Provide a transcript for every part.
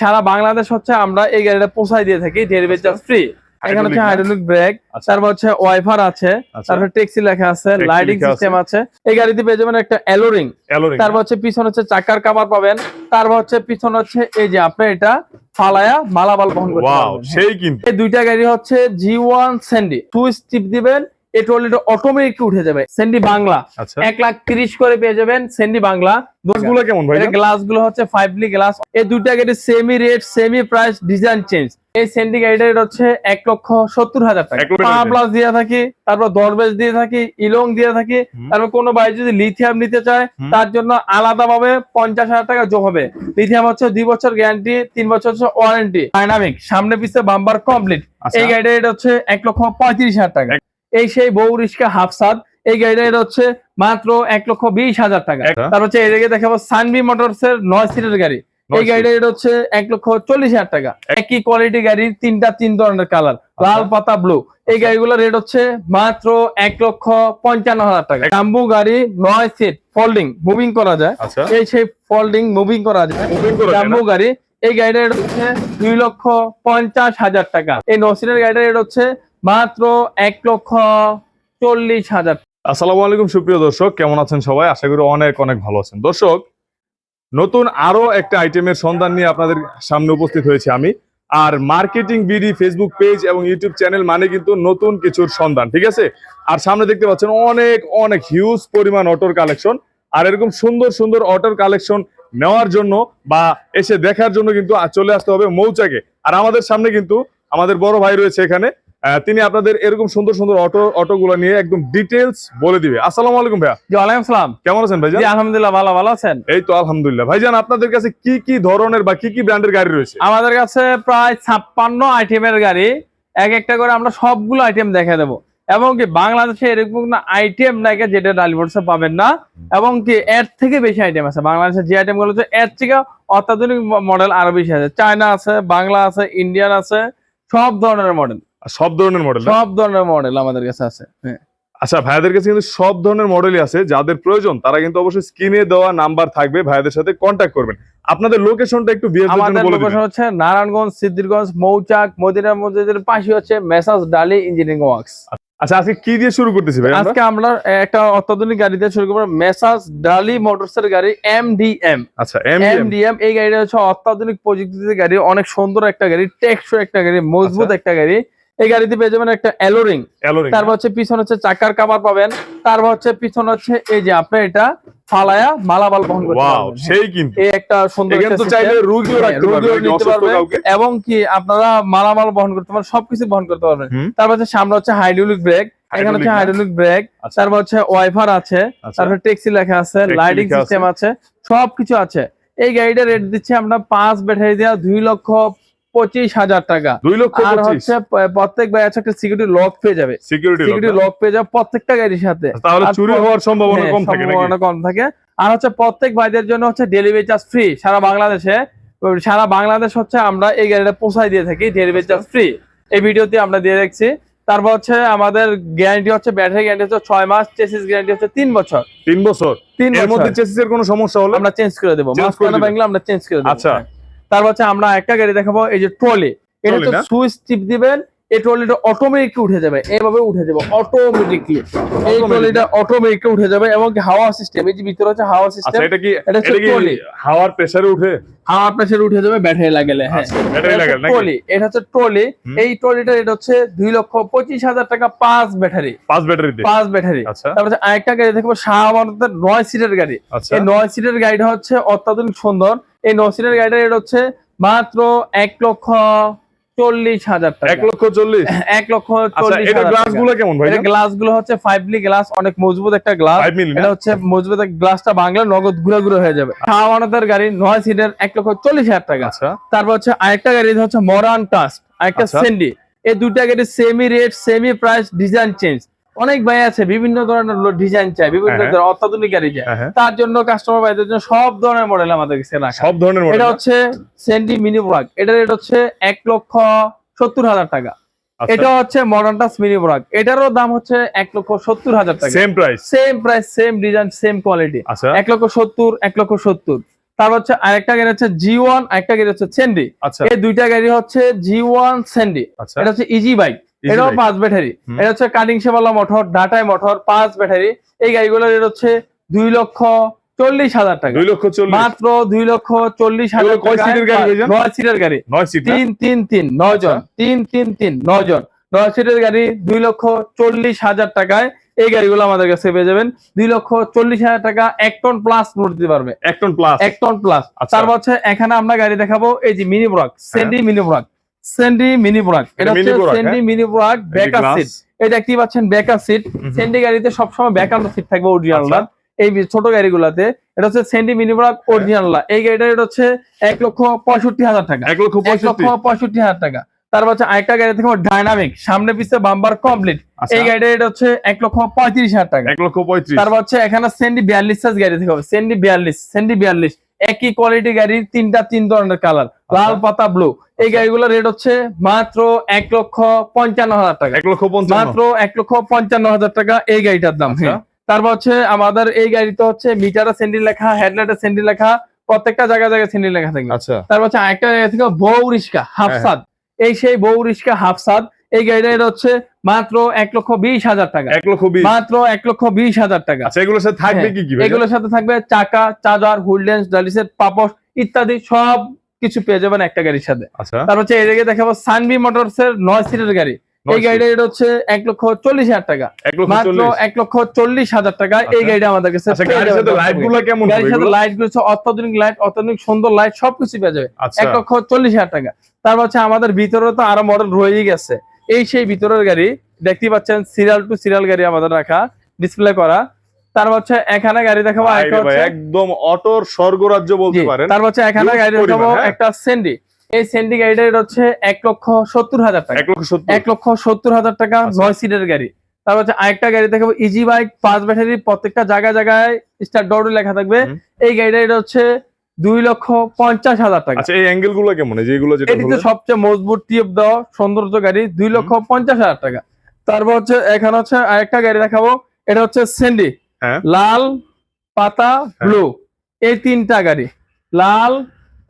সারা বাংলাদেশ হচ্ছে আমরা এই গাড়িটা পোষাই দিয়ে থাকি ডেলিভারি চার্জ ফ্রি এখানে হচ্ছে হাইড্রোলিক ব্রেক আচ্ছা। তারপর হচ্ছে ওয়াইফার আছে আচ্ছা। তারপর ট্যাক্সি লেখা আছে লাইটিং সিস্টেম আছে। এই গাড়িতে পেয়ে যাবেন একটা অ্যালোরিং তারপর হচ্ছে পিছনে হচ্ছে চাকার কাভার পাবেন। তারপর হচ্ছে পিছনে হচ্ছে এই যে আপনি এটা ফালায়া মালামাল বহন করতে পারবেন সেই কিন্তু। এই দুইটা গাড়ি হচ্ছে জি ওয়ান স্যান্ডি টু স্টিপ দিবেন ট্রলিটা অটোমেটিক উঠে যাবে। স্যান্ডি বাংলা। আচ্ছা। এক লাখ তিরিশ করে পেয়ে যাবেন স্যান্ডি বাংলা। দোষগুলো কেমন ভাই? এটা হচ্ছে ফাইভলি গ্লাস এই দুইটা গাড়ি same rate same price design change এই গাড়িটা হচ্ছে এক লক্ষ সত্তর হাজার টাকা। প্লাস দিয়ে থাকি তারপর দরবেশ দিয়ে থাকি ইলং দিয়ে থাকি তারপর কোনো যদি লিথিয়াম নিতে চায় তার জন্য আলাদা ভাবে পঞ্চাশ হাজার টাকা যোগ হবে। লিথিয়াম হচ্ছে দুই বছর গ্যারান্টি তিন বছর হচ্ছে ওয়ারেন্টি ডাইনামিক সামনে পিছে বাম্বার কমপ্লিট। এই গাড়িটা হচ্ছে এক লক্ষ পঁয়ত্রিশ হাজার টাকা। এই সেই বউ রিস্কা হাফসাদ এই গাড়িটা এটা হচ্ছে মাত্র এক লক্ষ বিশ হাজার টাকা। তার হচ্ছে এদিকে দেখাবো সানবি মোটরস এর নয় সিটের গাড়ি। এই গাড়িটা এটা হচ্ছে এক লক্ষ চল্লিশ হাজার টাকা। একই কোয়ালিটি গাড়ির তিনটা তিন ধরনের কালার আচ্ছা। লাল পাতা ব্লু এই গাড়িগুলোর রেট হচ্ছে মাত্র এক লক্ষ পঞ্চান্ন হাজার টাকা। জাম্বু গাড়ি নয় সিট ফোল্ডিং মুভিং করা যায়। আচ্ছা। এই সেই ফোল্ডিং মুভিং করা যায়। জাম্বু গাড়ি এই গাড়িটার রেট হচ্ছে দুই লক্ষ পঞ্চাশ হাজার টাকা। এই নসিনের গাড়িটার রেট হচ্ছে মাত্র এক লক্ষ চল্লিশ হাজার আসসালামু আলাইকুম, সুপ্রিয় দর্শক, কেমন আছেন সবাই? আশা করি অনেক অনেক ভালো আছেন। দর্শক, নতুন আরও একটা আইটেমের সন্ধান নিয়ে আপনাদের সামনে উপস্থিত হয়েছে আমি। আর মার্কেটিং বিডি ফেসবুক পেজ এবং ইউটিউব চ্যানেল মানে কিন্তু নতুন কিছুর সন্ধান, ঠিক আছে? আর সামনে দেখতে পাচ্ছেন অনেক অনেক হিউজ পরিমাণ অটোর কালেকশন আর এরকম সুন্দর সুন্দর অটোর কালেকশন নেওয়ার জন্য বা এসে দেখার জন্য কিন্তু চলে আসতে হবে মৌচাকে। আর আমাদের সামনে কিন্তু আমাদের বড় ভাই রয়েছে এখানে তিনি আপনাদের এরকম সুন্দর সুন্দর অটো অটোগুলো নিয়ে একদম ডিটেলস বলে দিবে। আসসালামু আলাইকুম ভাইয়া। জি ওয়ালাইকুম সালাম। কেমন আছেন ভাইজান? জি আলহামদুলিল্লাহ ভালো ভালো আছেন। এই তো আলহামদুলিল্লাহ। ভাইজান আপনাদের কাছে কি কি ধরনের বা কি কি ব্র্যান্ডের গাড়ি রয়েছে? আমাদের কাছে প্রায় ছাপ্পান্ন আইটেমের গাড়ি। এক একটা করে আমরা সবগুলো আইটেম দেখে দেবো। এবং কি বাংলাদেশে এরকম কোনো আইটেম যে যেটা ডালিবোর্ডসে পাবেন না। এবং কি এর থেকে বেশি আইটেম আছে। বাংলাদেশে যে আইটেমগুলো আছে এর থেকে অত্যাধুনিক মডেল আরও বেশি আছে। চায়না আছে বাংলা আছে ইন্ডিয়ান আছে সব ধরনের মডেল সব ধরনের মডেল সব ধরনের মডেল আমাদের কাছে আছে হ্যাঁ। আচ্ছা ভাইয়াদের কাছে কিন্তু সব ধরনের মডেলই আছে যাদের প্রয়োজন তারা কিন্তু অবশ্যই স্ক্রিনে দেওয়া নাম্বার থাকবে ভাইয়াদের সাথে কন্ট্যাক্ট করবেন। আপনাদের লোকেশনটা একটু আমাদের লোকেশন হচ্ছে নারায়ণগঞ্জ সিদ্ধিরগঞ্জ মৌচাক মদিনা মসজিদের পাশে হচ্ছে মেসাজ ডালি ইঞ্জিনিয়ারিং ওয়ার্কস আচ্ছা আজকে কি দিয়ে শুরু করতেছি ভাই আজকে আমরা একটা অত্যাধুনিক গাড়ি দিয়ে শুরু করব মেসাজ ডালি মোটরস এর গাড়ি এমডিএম আচ্ছা এম এম এই গাড়িটা হচ্ছে অত্যাধুনিক প্রযুক্তিতে গাড়ি অনেক সুন্দর একটা গাড়ি টেকসো একটা গাড়ি মজবুত আচ্ছা। একটা গাড়ি। এই গাড়িতে পেয়ে যাবেন একটা অ্যালোরিং তারপর হচ্ছে পিছনে হচ্ছে চাকার কাভার পাবেন। তারপর হচ্ছে পিছনে হচ্ছে এই যে আপনি এটা ফালায়া মালামাল বহন করতে সেই কিন্তু। এই একটা সুন্দর তো চাইলে system। রাখতে হ্যাঁ, এবং কি আপনারা মালামাল বহন করতে পারবেন সবকিছু বহন করতে পারবেন। তারপর হচ্ছে সামনে হচ্ছে হাইড্রোলিক ব্রেক এখানে হচ্ছে হাইড্রোলিক ব্রেক আচ্ছা। তারপর হচ্ছে ওয়াইফার আছে। আচ্ছা। তারপর ট্যাক্সি লেখা আছে লাইটিং সিস্টেম আছে। সবকিছু আছে। এই গাড়িটা রেট দিচ্ছে আমরা পাঁচ ব্যাটারি দেওয়া দুই লক্ষ পঁচিশ হাজার টাকা। দুই লক্ষ আর হচ্ছে প্রত্যেক আছে একটা সিকিউরিটি লক পেয়ে যাবে। সিকিউরিটি লক পেয়ে যাবে প্রত্যেকটা গাড়ির সাথে। তাহলে চুরি হওয়ার সম্ভাবনা হ্যাঁ, কম থাকে সম্ভাবনা কম থাকে। আর হচ্ছে প্রত্যেক ভাইদের জন্য হচ্ছে ডেলিভারি চার্জ ফ্রি সারা বাংলাদেশে সারা বাংলাদেশ হচ্ছে আমরা এই গাড়িটা পৌঁছাই দিয়ে থাকি ডেলিভারি চার্জ ফ্রি এই ভিডিওতে আমরা দিয়ে রাখছি তারপর হচ্ছে আমাদের গ্যারান্টি হচ্ছে ব্যাটারি গ্যারান্টি হচ্ছে ছয় মাস চেসিস গ্যারান্টি হচ্ছে তিন বছর। তিন বছর? তিন এর বছর। মধ্যে চেসিসের কোনো সমস্যা হলে? আমরা চেঞ্জ করে দেবো। আমরা চেঞ্জ করে দেবো। আচ্ছা। তারপর হচ্ছে আমরা একটা গাড়ি দেখাবো এই যে ট্রলি। এটা হচ্ছে সুইচ টিপ দিবেন এই ট্রলিটা অটোমেটিকলি উঠে যাবে এভাবে উঠে যাবে অটোমেটিকলি এই ট্রলিটা অটোমেটিকলি উঠে যাবে এবং কি হাওয়া সিস্টেম এই যে ভিতরে হচ্ছে হাওয়া আচ্ছা সিস্টেম এটা কি এটা trolley। হাওয়ার প্রেসারে উঠে? হাওয়া প্রেসার উঠে যাবে ব্যাটারি লাগালে হ্যাঁ। আচ্ছা, battery লাগালে? ট্রলি এটা হচ্ছে ট্রলি। এই ট্রলিটা এটা হচ্ছে দুই লক্ষ পঁচিশ হাজার টাকা পাঁচ ব্যাটারি পাঁচ ব্যাটারি পাঁচ ব্যাটারি আচ্ছা। তারপরে আরেকটা গাড়ি দেখব শাহবানতের নয় সিটের গাড়ি। আচ্ছা। এই নয় সিটের গাড়িটা হচ্ছে অত্যাধুনিক সুন্দর। এই নয় সিটের গাড়িটা এটা হচ্ছে মাত্র এক লক্ষ চল্লিশ হাজার টাকা। এক লক্ষ চল্লিশ? এক লক্ষ আচ্ছা চল্লিশ গ্লাসগুলো কেমন ভাই গ্লাসগুলো হচ্ছে ফাইভলি গ্লাস অনেক মজবুত একটা গ্লাস এটা হচ্ছে মজবুত গ্লাসটা বাংলা নগদ ঘুরে ঘুরে হয়ে যাবে। শাহবানতের গাড়ি নয় সিটের এক লক্ষ চল্লিশ হাজার টাকা। আচ্ছা। তারপর হচ্ছে আরেকটা গাড়ি হচ্ছে মরান টাস্ট আরেকটা আচ্ছা। সেন্ডি এই দুইটা গাড়ি same rate same price design change অনেক ভাই আছে বিভিন্ন ধরনের ডিজাইন চাই বিভিন্ন হ্যাঁ। ধরনের অত্যাধুনিক গাড়ি চাই হ্যাঁ, হ্যাঁ। তার জন্য কাস্টমার ভাইদের জন্য সব ধরনের মডেল আমাদের কাছে রাখা সব ধরনের মডেল এটা হচ্ছে সেন্ডি মিনি ব্রাক এটার রেট হচ্ছে এক লক্ষ সত্তর হাজার টাকা। আচ্ছা। এটা হচ্ছে মডার্ন টাস মিনি ব্রাক এটারও দাম হচ্ছে এক লক্ষ সত্তর হাজার টাকা। Same price same price same design same quality এক লক্ষ সত্তর এক লক্ষ সত্তর। তারপর হচ্ছে আরেকটা গাড়ি হচ্ছে জি ওয়ান আরেকটা গাড়ি হচ্ছে সেন্ডি আচ্ছা। এই দুইটা গাড়ি হচ্ছে জি ওয়ান সেন্ডি এটা হচ্ছে ইজি বাইক এটাও পাঁচ ব্যাটারি। এটা হচ্ছে কাটিং সেবালা মোটর ডাটাই মোটর পাঁচ ব্যাটারি। এই গাড়িগুলোর রেট হচ্ছে দুই লক্ষ চল্লিশ হাজার টাকা। দুই লক্ষ মাত্র দুই লক্ষ চল্লিশ হাজার নয় সিটের গাড়ি। নয় সিট তিন তিন তিন নয় জন। আচ্ছা। তিন তিন তিন নয় জন। নয় সিটের গাড়ি দুই লক্ষ চল্লিশ হাজার টাকায় এই গাড়িগুলো আমাদের কাছে পেয়ে যাবেন। দুই লক্ষ চল্লিশ হাজার টাকা এক টন প্লাস লোড দিতে পারবে। এক টন প্লাস এক টন প্লাস আচ্ছা। তার হচ্ছে এখানে আমরা গাড়ি দেখাবো এই যে মিনি ব্রক সেন্ডি মিনি ব্রক সেন্ডি মিনি ব্রক এটা হচ্ছে সেন্ডি? মিনি ব্রক ব্যাকার সিট এই দেখতেই পাচ্ছেন ব্যাকার সিট। সেন্ডি গাড়িতে সবসময় ব্যাকার সিট থাকবে অরিজিনালটা আচ্ছা। এই ছোট গাড়িগুলোতে এটা হচ্ছে সেন্ডি মিনি ব্রক অরিজিনাল এই গাড়িটা এটা হচ্ছে এক লক্ষ পঁয়ষট্টি হাজার টাকা। এক লক্ষ পঁয়ষট্টি। হাজার টাকা। তারপর হচ্ছে আরেকটা গাড়ি থেকে ডাইনামিক সামনে পিছিয়ে বাম্বার কমপ্লিট আচ্ছা। এই গাড়িটা এটা হচ্ছে এক লক্ষ পঁয়ত্রিশ হাজার টাকা। এক লক্ষ পঁয়ত্রিশ। তারপর হচ্ছে এখানে সেন্ডি বিয়াল্লিশ সাইজ গাড়ি থেকে হবে। সেন্ডি বিয়াল্লিশ সেন্ডি বিয়াল্লিশ। একই কোয়ালিটি গাড়ির তিনটা তিন ধরনের কালার লাল পাতা ব্লু এই গাড়িগুলো রেট হচ্ছে মাত্র এক লক্ষ পঞ্চান্ন হাজার টাকা। এক লক্ষ মাত্র এক লক্ষ পঞ্চান্ন হাজার টাকা এই গাড়িটার দাম আচ্ছা। হ্যাঁ। তারপর হচ্ছে আমাদের এই গাড়িতে হচ্ছে মিটারে সেন্ডি লেখা হেডলাইটে সেন্ডি লেখা প্রত্যেকটা জায়গায় জায়গায় সেন্ডি লেখা থাকবে আচ্ছা। তারপর হচ্ছে আরেকটা জায়গা থেকে বউ রিক্সা হাফসাদ। এই সেই বউ রিক্সা হাফসাদ এই গাড়িটা এটা হচ্ছে মাত্র এক লক্ষ বিশ হাজার টাকা। এক লক্ষ মাত্র এক লক্ষ বিশ হাজার টাকা। আচ্ছা এগুলোর সাথে থাকবে হ্যাঁ, কি এগুলোর সাথে থাকবে চাকা চার্জার হুইলডেন্স ডালিসেট পাপস ইত্যাদি সব কিছু পেয়ে যাবেন একটা গাড়ির সাথে। আচ্ছা। তারপর হচ্ছে এদিকে দেখাবো সানবি মোটরস এর নয় সিটের গাড়ি। এই গাড়িটা এটা হচ্ছে এক লক্ষ চল্লিশ হাজার টাকা। মাত্র এক লক্ষ চল্লিশ হাজার টাকা। এই আচ্ছা। গাড়িটা আমাদের কাছে গাড়ির সাথে লাইটগুলো হচ্ছে অত্যাধুনিক লাইট অত্যাধুনিক সুন্দর লাইট সবকিছু পেয়ে যাবে। এক লক্ষ চল্লিশ হাজার টাকা। তারপর হচ্ছে আমাদের ভিতরে তো আরও মডেল রয়েই গেছে। এই সেই ভিতরের গাড়ি দেখতেই পাচ্ছেন সিরিয়াল টু সিরিয়াল গাড়ি আমাদের রাখা ডিসপ্লে করা। তারপর হচ্ছে এখানে গাড়ি দেখাবো একদম অটোর স্বর্গরাজ্য বলতে জি, পারেন। তারপর হচ্ছে এখানে গাড়ি দেখাবো হ্যাঁ? একটা সেন্ডি এই সেন্ডি হচ্ছে এক লক্ষ সত্তর হাজার টাকা। এক লক্ষ সত্তর। হাজার টাকা আচ্ছা। নয় সিটের গাড়ি। তারপর হচ্ছে আরেকটা গাড়ি দেখাবো ইজি বাইক পাঁচ ব্যাটারি প্রত্যেকটা জায়গায় জায়গায় স্টার লেখা থাকবে। এই গাড়িটা এটা হচ্ছে দুই লক্ষ পঞ্চাশ হাজার টাকা। আচ্ছা এই অ্যাঙ্গেলগুলো কেমন? এই যে এগুলো যেটা এটিতে সবচেয়ে মজবুত টিপ দেওয়া সৌন্দর্য গাড়ি দুই লক্ষ পঞ্চাশ হাজার টাকা। তারপর হচ্ছে এখানে হচ্ছে আরেকটা গাড়ি দেখাবো। এটা হচ্ছে সেন্ডি হ্যাঁ। লাল পাতা ব্লু। এই তিনটা গাড়ি। লাল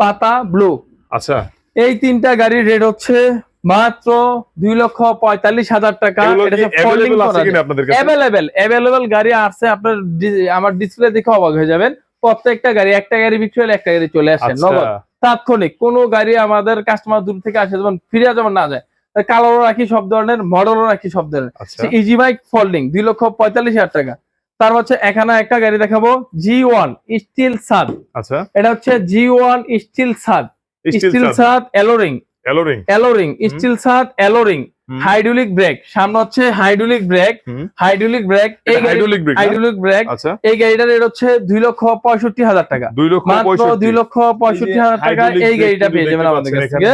পাতা ব্লু। আচ্ছা। এই তিনটা গাড়ির রেট হচ্ছে মাত্র দুই লক্ষ পঁয়তাল্লিশ হাজার টাকা। অ্যাভেলেবেল অ্যাভেলেবেল গাড়ি আছে আপনার আমার ডিসপ্লে দেখে অবাক হয়ে যাবেন। প্রত্যেকটা গাড়ি একটা গাড়ি বিক্রি হলে একটা গাড়ি চলে আসে আচ্ছা। নগদ। তাৎক্ষণিক কোনো গাড়ি আমাদের কাস্টমার দূর থেকে আসে যেমন ফিরে যেমন না যায় কালারও রাখি সব ধরনের মডেলও রাখি সব ধরনের। ইজি বাইক ফোল্ডিং দুই লক্ষ পঁয়তাল্লিশ হাজার টাকা। তার হচ্ছে এখানে একটা গাড়ি দেখাবো জি ওয়ান স্টিল সাদ আচ্ছা। এটা হচ্ছে জি ওয়ান স্টিল সাদ স্টিল সাদ এলোরিং এলোরিং এলোরিং স্টিল সাদ এলোরিং। Hydraulic brake. সামনে হচ্ছে হাইড্রোলিক ব্রেক। হাইড্রোলিক ব্রেক এই হাইড্রোলিক ব্রেক হাইড্রোলিক ব্রেক। আচ্ছা। এই গাড়িটার রেট হচ্ছে দুই লক্ষ পঁয়ষট্টি হাজার টাকা। দুই লক্ষ দুই লক্ষ পঁয়ষট্টি হাজার টাকা এই গাড়িটা পেয়ে যাবেন আমাদের কাছে থেকে?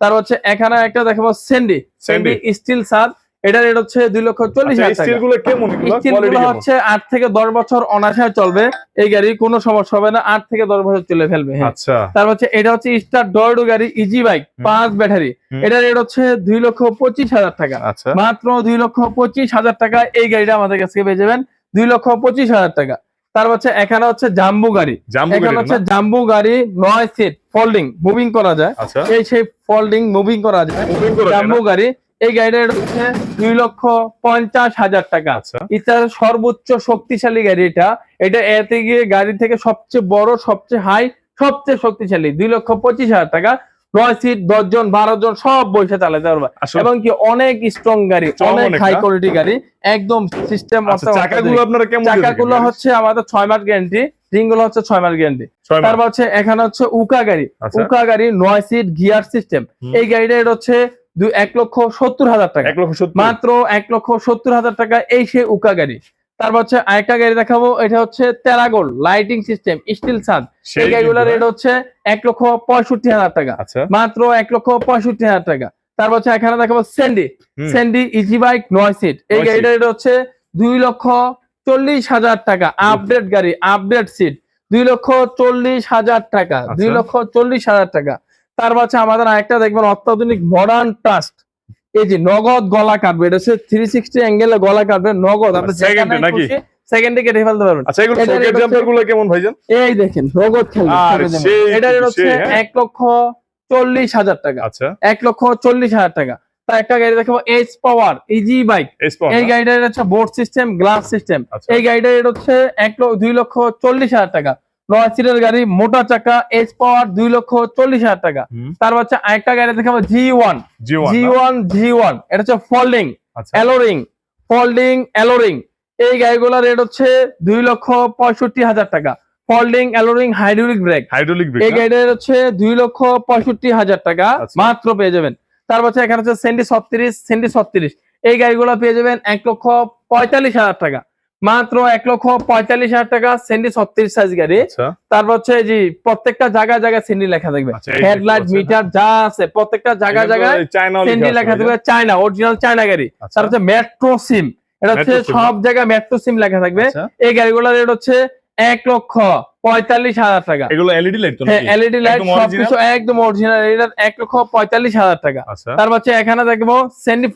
তার হচ্ছে এখানে একটা দেখাবো সেন্ডি সেন্ডি স্টিল সাদ এটার রেট হচ্ছে দুই লক্ষ চল্লিশ আচ্ছা, হাজার হচ্ছে আট থেকে দশ বছর অনাশায় চলবে। এই গাড়ি কোনো সমস্যা হবে না আট থেকে দশ বছর চলে ফেলবে হ্যাঁ। আচ্ছা। তারপর হচ্ছে এটা হচ্ছে স্টার ডরডো গাড়ি ইজি বাইক পাঁচ ব্যাটারি। এটার রেট হচ্ছে দুই লক্ষ পঁচিশ হাজার টাকা। আচ্ছা। মাত্র দুই লক্ষ পঁচিশ হাজার টাকা এই গাড়িটা আমাদের কাছ থেকে পেয়ে যাবেন। দুই লক্ষ পঁচিশ হাজার টাকা। তারপর হচ্ছে এখানে হচ্ছে জাম্বু গাড়ি। এখানে হচ্ছে জাম্বু গাড়ি নয় সিট ফোল্ডিং মুভিং করা যায়। এই সেই ফোল্ডিং মুভিং করা যায়। জাম্বু গাড়ি এই গাড়িটা হচ্ছে দুই লক্ষ পঞ্চাশ হাজার টাকা আছে। ইতার সর্বোচ্চ শক্তিশালী গাড়ি এটা এটা এতে গিয়ে গাড়ি থেকে সবচেয়ে বড় সবচেয়ে হাই সবচেয়ে শক্তিশালী। দুই লক্ষ পঁচিশ হাজার টাকা। নয় সিট দশ জন বারো জন সব বসে চালাতে পারবে। এবং কি অনেক স্ট্রং গাড়ি অনেক হাই কোয়ালিটি গাড়ি। একদম সিস্টেম আচ্ছা চাকাগুলো হচ্ছে আমাদের ছয় মাস গ্যারান্টি হচ্ছে ছয় মাস গ্যারান্টি তারপর হচ্ছে এখানে হচ্ছে উকা গাড়ি। আচ্ছা। উকা গাড়ি নয় সিট গিয়ার সিস্টেম এই গাড়িটা এটা হচ্ছে এক লক্ষ সত্তর হাজার টাকা। এক লক্ষ মাত্র এক লক্ষ সত্তর হাজার টাকা এই সে উকা গাড়ি। তারপর হচ্ছে আরেকটা গাড়ি দেখাবো এটা হচ্ছে তেরাগোল লাইটিং সিস্টেম স্টিল সাদ এই গাড়িগুলোর রেট হচ্ছে এক লক্ষ পঁয়ষট্টি হাজার টাকা। আচ্ছা। মাত্র এক লক্ষ পঁয়ষট্টি হাজার টাকা। তারপর হচ্ছে এখানে দেখাবো স্যান্ডি। স্যান্ডি ইজি বাইক নয় সিট এই গাড়িটার রেট হচ্ছে দুই লক্ষ চল্লিশ হাজার টাকা। আপডেট গাড়ি আপডেট সিট দুই লক্ষ চল্লিশ হাজার টাকা। আচ্ছা। দুই লক্ষ চল্লিশ হাজার টাকা। তারপর হচ্ছে আমাদের আরেকটা দেখবেন অত্যাধুনিক মডার্ন ট্রাস্ট এই যে নগদ গলা কাটবে এটা হচ্ছে থ্রি সিক্সটি অ্যাঙ্গেলে গলা কাটবে নগদ। আপনি এ নাকি? সেকেন্ডে কেটে ফেলতে পারবেন। আচ্ছা এগুলো সকেট জাম্পারগুলো কেমন ভাইজান? এই দেখেন। সেই এটা হচ্ছে হ্যাঁ। এক লক্ষ চল্লিশ হাজার টাকা। আচ্ছা। এক লক্ষ চল্লিশ হাজার টাকা। তা একটা গাড়ি দেখাবো এইচ পাওয়ার ইজি বাইক এই গাড়িটার হচ্ছে বোর্ড সিস্টেম গ্লাস সিস্টেম এই গাড়িটার হচ্ছে এক লক্ষ দুই লক্ষ চল্লিশ হাজার টাকা। নয় সিটের গাড়ি মোটা চাকা এইচ পাওয়ার দুই লক্ষ চল্লিশ হাজার টাকা। তার হচ্ছে আরেকটা গাড়ি দেখাবো G one G one G one এটা হচ্ছে ফোল্ডিং অ্যালোরিং ফোল্ডিং অ্যালোরিং এই গাড়িগুলোর রেট হচ্ছে দুই লক্ষ পঁয়ষট্টি হাজার টাকা। ফোল্ডিং অ্যালোরিং হাইড্রোলিক ব্রেক হাইড্রোলিক এই ব্রেক হচ্ছে দুই লক্ষ পঁয়ষট্টি হাজার টাকা। আচ্ছা। মাত্র পেয়ে যাবেন। তারপর হচ্ছে এখানে হচ্ছে সেন্টি ছত্রিশ সেন্টি ছত্রিশ। এই গাড়িগুলো পেয়ে যাবেন এক লক্ষ পঁয়তাল্লিশ হাজার টাকা। মাত্র এক লক্ষ পঁয়তাল্লিশ হাজার টাকা সেন্টি ছত্রিশ সাইজ গাড়ি। আচ্ছা। তারপর হচ্ছে জি প্রত্যেকটা জায়গায় জায়গায় সেন্টি লেখা থাকবে। আচ্ছা, হেডলাইট মিটার যা আছে প্রত্যেকটা জায়গায় জায়গায় চায়না সেন্টি লেখা থাকবে। চায়না অরিজিনাল চায়না গাড়ি। আচ্ছা। তার হচ্ছে মেট্রো সিম এটা হচ্ছে সব জায়গায় মেট্রো সিম লেখা থাকবে। আচ্ছা। এই গাড়িগুলোর রেট হচ্ছে এক লক্ষ পঁয়তাল্লিশ হাজার টাকা। এগুলো এলইডি লাইট তো হ্যাঁ এলইডি লাইট? সবকিছু একদম অরিজিনাল এটা এক লক্ষ পঁয়তাল্লিশ হাজার টাকা। আচ্ছা। তারপর হচ্ছে এখানে দেখব সেন্ডি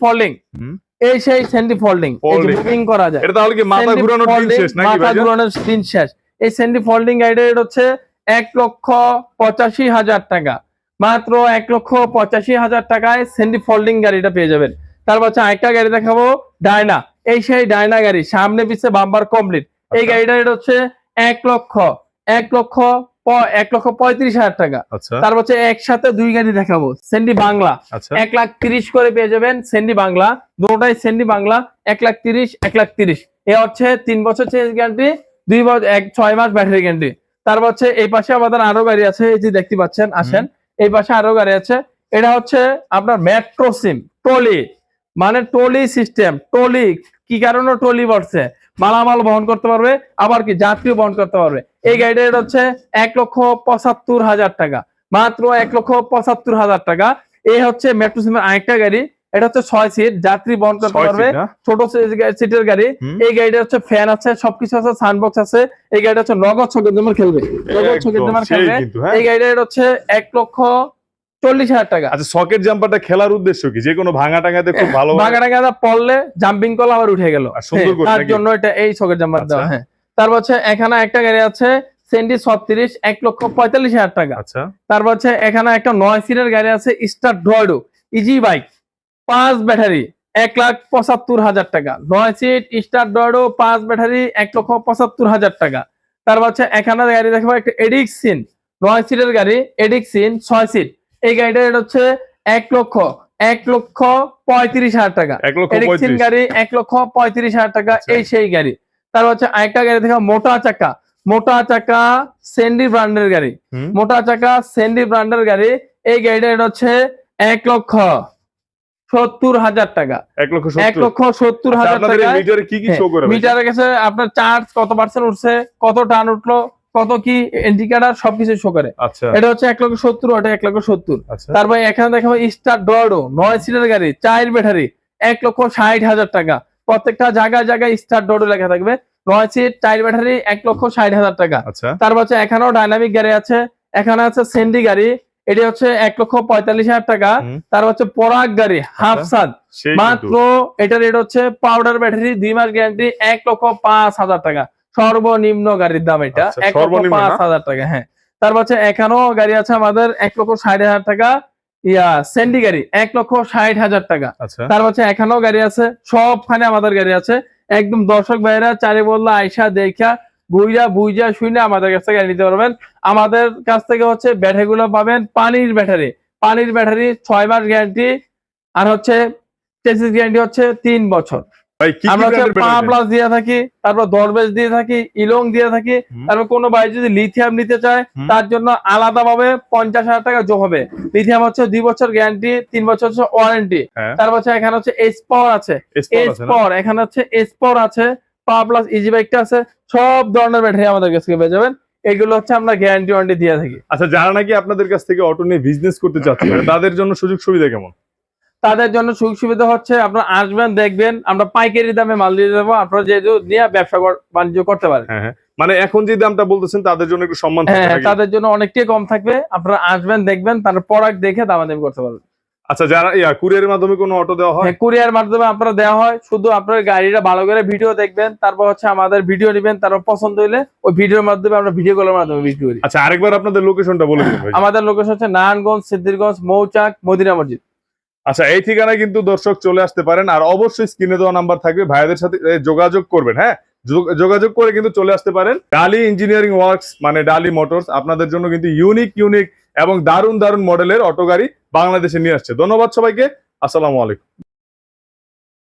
হুম। এই সেই সেন্ডি ফোল্ডিং। মুভিং করা যায়। এটা তাহলে কি মাথা Sandy দিন শেষ নাকি মাথা ভাইজান? দিন শেষ। এই সেন্ডি ফোল্ডিং রেট হচ্ছে এক লক্ষ পঁচাশি হাজার টাকা। মাত্র এক লক্ষ পঁচাশি হাজার টাকায় সেন্ডি ফোল্ডিং গাড়িটা পেয়ে যাবেন। তারপর হচ্ছে আরেকটা গাড়ি দেখাবো ডায়না এই সেই ডায়না গাড়ি সামনে পিছে বাম্বার কমপ্লিট এই আচ্ছা। গাড়িটার রেট হচ্ছে এক লক্ষ এক লক্ষ এক লক্ষ পঁয়ত্রিশ হাজার টাকা। আচ্ছা। তারপর হচ্ছে একসাথে দুই গাড়ি দেখাবো। সেন্ডি বাংলা। আচ্ছা। এক লাখ তিরিশ করে পেয়ে যাবেন সেন্ডি বাংলা। দুটাই সেন্ডি বাংলা। এক লাখ তিরিশ এক লাখ তিরিশ। এ হচ্ছে তিন বছর চেঞ্জ গ্যারান্টি দুই বছর এক ছয় মাস ব্যাটারি গ্যারান্টি তারপর হচ্ছে এই পাশে আমাদের আরও গাড়ি আছে এই যে দেখতে পাচ্ছেন আসেন। এই পাশে আরও গাড়ি আছে। এটা হচ্ছে আপনার মেট্রো সিম টলি মানে টলি সিস্টেম টলি কি কারণে টলি বলছে মালামাল বহন করতে পারবে আবার কি যাত্রী বহন করতে পারবে? এই গাড়িটা রেট হচ্ছে এক লক্ষ পঁচাত্তর হাজার টাকা। মাত্র এক লক্ষ পঁচাত্তর হাজার টাকা। এই হচ্ছে মেট্রো সিমের আরেকটা গাড়ি। এটা হচ্ছে ছয় সিট যাত্রী বহন করতে পারবে। ছোট সিটের গাড়ি। এই গাড়িটা হচ্ছে ফ্যান আছে সবকিছু আছে সানবক্স আছে। এই গাড়িটা হচ্ছে নগদ ছকের জন্য খেলবে। নগদ ছকের জন্য খেলবে। হ্যাঁ। এই গাড়িটা হচ্ছে এক লক্ষ চল্লিশ হাজার টাকা। আচ্ছা সকেট জাম্পারটা খেলার উদ্দেশ্য কি? যে কোনো ভাঙা টাঙাতে খুব ভালো গাদা পড়লে জাম্পিং করলে আবার উঠে গেল। করে তার জন্য এটা এই ছকের জাম্পার দেওয়া। হ্যাঁ। তারপর হচ্ছে এখানে একটা গাড়ি আছে সেন্টি ছত্রিশ এক লক্ষ পঁয়তাল্লিশ হাজার টাকা। আচ্ছা। তারপর হচ্ছে এখানে একটা নয় সিটের গাড়ি আছে স্টার ড্রয়েডো ইজি বাইক পাঁচ ব্যাটারি এক লাখ পঁচাত্তর হাজার টাকা। নয় সিট স্টার ড্রয়েডো পাঁচ ব্যাটারি এক লক্ষ পঁচাত্তর হাজার টাকা। তারপর হচ্ছে এখানে গাড়ি দেখব একটা এডিক্সিন নয় সিটের গাড়ি এডিক্সিন ছয় সিট। এই গাড়িটার রেট হচ্ছে এক লক্ষ এক লক্ষ পঁয়ত্রিশ হাজার টাকা। এডিক্সিন গাড়ি এক লক্ষ পঁয়ত্রিশ হাজার টাকা আচ্ছা। এই সেই গাড়ি। তারপর হচ্ছে আরেকটা গাড়ি দেখো মোটা চাকা। মোটা চাকা সেন্ডি ব্র্যান্ডের গাড়ি। মোটা চাকা সেন্ডি ব্র্যান্ডের গাড়ি। এই গাড়িটা এটা হচ্ছে এক লক্ষ সত্তর হাজার টাকা। এক লক্ষ সত্তর। আচ্ছা, হাজার টাকা? মিটারের কাছে আপনার চার্জ কত পার্সেন্ট উঠছে কত টান উঠল কত কি ইন্ডিকেটার সবকিছু শো করে। আচ্ছা। এটা হচ্ছে এক লক্ষ সত্তর ওটা এক লক্ষ সত্তর। আচ্ছা। তারপরে এখানে দেখাবো স্টার ড্রডো নয় সিটের গাড়ি চার ব্যাটারি এক লক্ষ ষাট হাজার টাকা। প্রত্যেকটা জায়গায় জায়গায় স্টার ড্রডো লেখা থাকবে। সিট চার ব্যাটারি এক লক্ষ ষাট হাজার টাকা। আচ্ছা। তারপর হচ্ছে এখানেও ডাইনামিক গাড়ি আছে এখানে আছে সেন্ডি গাড়ি এটি হচ্ছে এক লক্ষ পঁয়তাল্লিশ হাজার টাকা। তারপর হচ্ছে পরাগ গাড়ি হাফ সাদ সেই মাত্র এটা রেট হচ্ছে পাউডার ব্যাটারি দুই মাস গ্যারান্টি এক লক্ষ পাঁচ হাজার টাকা। সর্বনিম্ন গাড়ির দাম এটা আচ্ছা, এক লক্ষ পাঁচ হাজার টাকা হ্যাঁ। তারপর হচ্ছে এখানেও গাড়ি আছে আমাদের এক লক্ষ ষাট হাজার টাকা। ইয়া সেন্ডি গাড়ি এক লক্ষ ষাট হাজার টাকা। তার তারপর হচ্ছে এখানেও গাড়ি আছে সবখানে আমাদের গাড়ি আছে। একদম দর্শক ভাইরা চারি বললা আইসা দেখা গুইরা বুইজা শুনে আমাদের কাছ থেকে গাড়ি নিতে পারবেন। আমাদের কাছ থেকে হচ্ছে ব্যাটারিগুলো পাবেন পানির ব্যাটারি। পানির ব্যাটারি ছয় মাস গ্যারান্টি আর হচ্ছে চেসিস গ্যারান্টি হচ্ছে তিন বছর। আমরা পা প্লাস দিয়ে থাকি তারপর দরবেশ দিয়ে থাকি ইলং দিয়ে থাকি তারপর কোনো ভাই যদি লিথিয়াম নিতে চায় তার জন্য আলাদা ভাবে পঞ্চাশ হাজার টাকা যোগ হবে। লিথিয়াম হচ্ছে দুই বছর গ্যারান্টি তিন বছর হচ্ছে ওয়ারেন্টি হ্যাঁ। তারপর হচ্ছে এখানে হচ্ছে এস পাওয়ার আছে। এসপর এস আছে পাওয়ার এখানে হচ্ছে এস পাওয়ার আছে পাওয়ার প্লাস ইজি বাইকটা আছে সব ধরনের ব্যাটারি আমাদের কাছ থেকে পেয়ে যাবেন। এগুলো হচ্ছে আমরা গ্যারান্টি ওয়ারেন্টি দিয়ে থাকি। আচ্ছা যারা নাকি আপনাদের কাছ থেকে অটো নিয়ে বিজনেস করতে চাচ্ছে তাদের জন্য সুযোগ সুবিধা কেমন? তাদের জন্য সুযোগ সুবিধা হচ্ছে আপনারা আসবেন দেখবেন আমরা পাইকারি দামে মাল দিয়ে দেবো আপনারা যেহেতু নিয়ে ব্যবসা বাণিজ্য করতে পারেন। হ্যাঁ হ্যাঁ। মানে এখন যে দামটা বলতেছেন তাদের জন্য একটু সম্মান হ্যাঁ? তাদের জন্য অনেকটাই কম থাকবে আপনারা আসবেন দেখবেন তার প্রোডাক্ট দেখে দামাদামি করতে পারবেন। আচ্ছা যারা ইয়া কুরিয়ারের মাধ্যমে কোনো অটো দেওয়া হয়? হ্যাঁ কুরিয়ার মাধ্যমে আপনারা দেওয়া হয় শুধু আপনার গাড়িটা ভালো করে ভিডিও দেখবেন তারপর হচ্ছে আমাদের ভিডিও নেবেন তারপর পছন্দ হইলে ওই ভিডিওর মাধ্যমে আমরা ভিডিও কলের মাধ্যমে বিক্রি করি। আচ্ছা আরেকবার আপনাদের লোকেশনটা বলে দিন আমাদের লোকেশন হচ্ছে নারায়ণগঞ্জ সিদ্ধিরগঞ্জ মৌচাক মদিনা মসজিদ। আচ্ছা এই ঠিকানায় কিন্তু দর্শক চলে আসতে পারেন আর অবশ্যই স্ক্রিনে দেওয়া নাম্বার থাকবে। ভাইদের সাথে যোগাযোগ করবেন হ্যাঁ? যোগ- যোগাযোগ করে কিন্তু চলে আসতে পারেন। ডালি ইঞ্জিনিয়ারিং ওয়ার্কস মানে ডালি মোটরস আপনাদের জন্য কিন্তু ইউনিক ইউনিক এবং দারুণ দারুণ মডেলের অটো গাড়ি বাংলাদেশে নিয়ে আসছে। ধন্যবাদ সবাইকে। আসসালামু আলাইকুম।